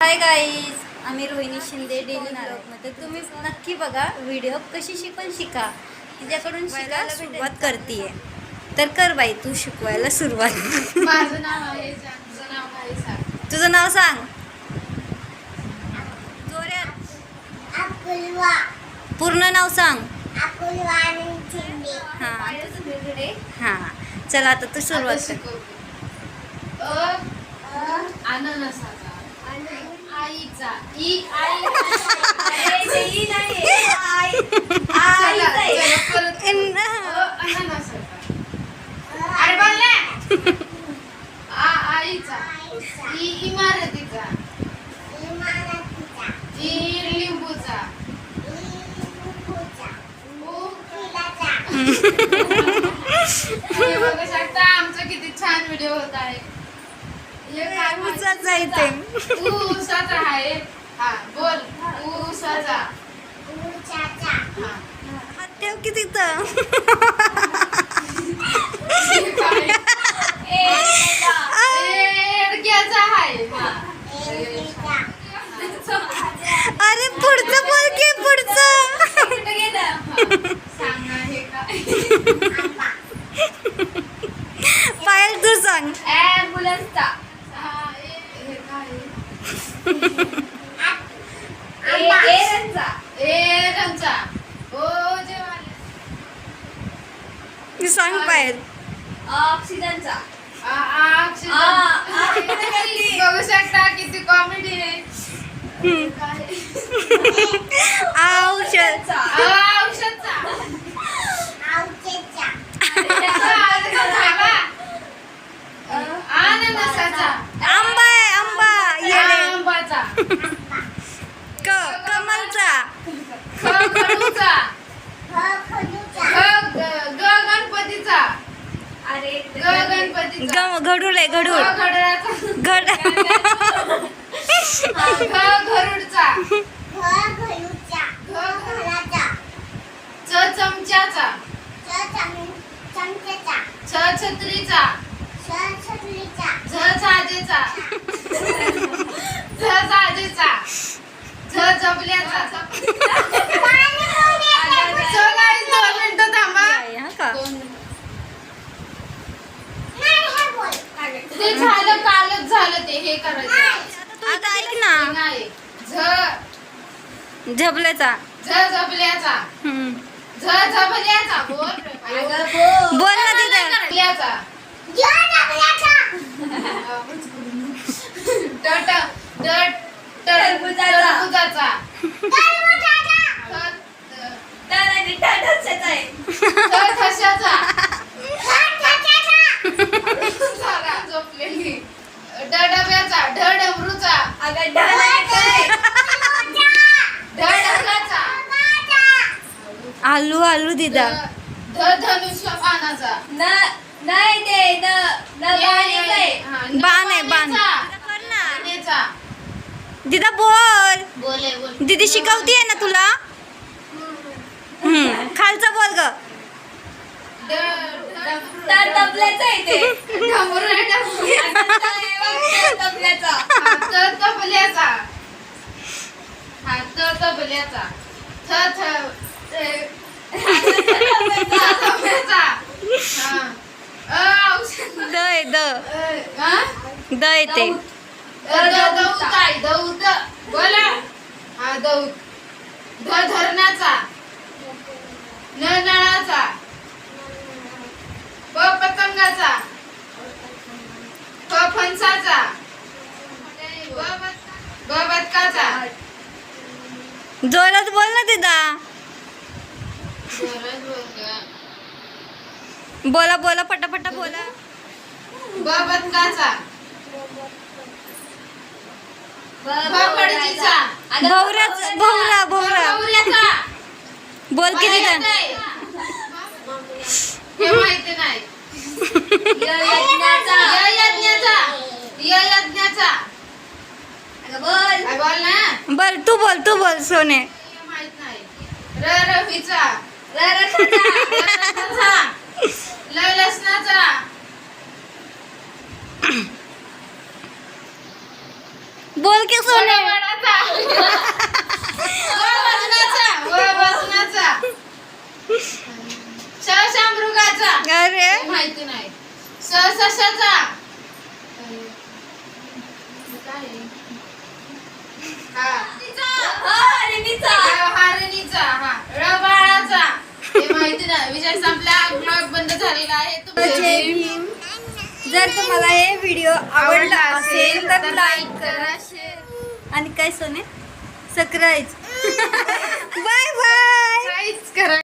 Hi guys आम्ही Rohini Shinde daily मध्ये. तुम्ही नक्की बघा व्हिडिओ कशी शिकून शिका. तिच्याकडून शिकायला सुरुवात करतीये. तर कर बाई तू शिकवायला सुरुवात. माझं नाव आहे तुझं नाव काय सांग? तुझं नाव सांग. जोऱ्यात अकुलवा पूर्ण नाव सांग. हां. हां. चला आता तू सुरुवात कर. शिकवते. अ अननसाचा आईचा. ई आई अरे बोल ना आ आईचा. ई इमारतीचा. ई लिंबूचा. बघू शकता आमचा किती छान व्हिडिओ होत आहे. हे काय ऊसाचं आहे ते. ऊसाचा आहे. हा बोल. ऊसाचा. हा ठेव की तिथं हे काय? एडक्याचा आहे हा एरवीचा अरे पुढचं बोल की पुढचं सांग ना हे काय आंबा पायल तू सांग ॲम्ब्युलन्सचा हा ए- हे काय आंबा ओ जेवाले सांग पायल ऑक्सिजनचा. बघू शकता किती गणपतीचा ग घडूळ. आहे ग घडूळ घड्याळाचा घड ग गरुडचा खडूचा ग फुलाचा च चमच्याचा. चमचेचा छ छत्रीचा. छत्रीचा झ झाजेचा झ झाजेचा झ जबल्याचा चला एक दोन मिनिटं थांबा हा का दोन मिनिटं. नाही हे बोल ते झालं कालच झालं ते हे करायचं आता ऐक ते ना नाही झ झबल्याचा. झ जबल्याचा हम्म. झ झबल्याचा. बोल बोल. ना तिथं. टरबुजाचा. झोपलेली. ड डब्याचा ढ डमरूचा ढ आलू आलू दिदा. ध धनुष्य पानाचा नाही ते हा, न बाण आहे बाण. पाण्याचा. कर ना पाण्याचा. दिदा बोल. बोले बोल. दीदी शिकवतीये ना तुला? हम्म. खालचं बोल ग. ड- ड- डमरू आहे, डमरू. हा, त तबल्याचा हा त तबल्याचा थ थ ते- तबल्याचा हा अ औषध द आहे द? द येते द- दौत आहे, दौत. बोला. हा दौत ध धरणाचा. न नळाचा. प पतंगाचा. फ फणसाचा. ब बत- ब बदकाचा जोरात बोल ना दिदा. बोला बोला पटापटा बोला. भवराच भवरा भवरा. बोल की दिदा हे माहिती नाही. यज्ञाचा यज्ञाचा बोल. ना? बर तू बोल तू बोल सोने. हे माहीत नाही. र रवीचा. र बोल की सोने. अरे. माहिती नाही? हा. हा हे माहिती विषय संपला. ब्लॉग बंद झालेला आहे. भीम. जर तुम्हाला हे व्हिडिओ आवडला असेल तर लाईक करा शेअर आणि काय सोने? सबस्क्राईब बाय बाय करा.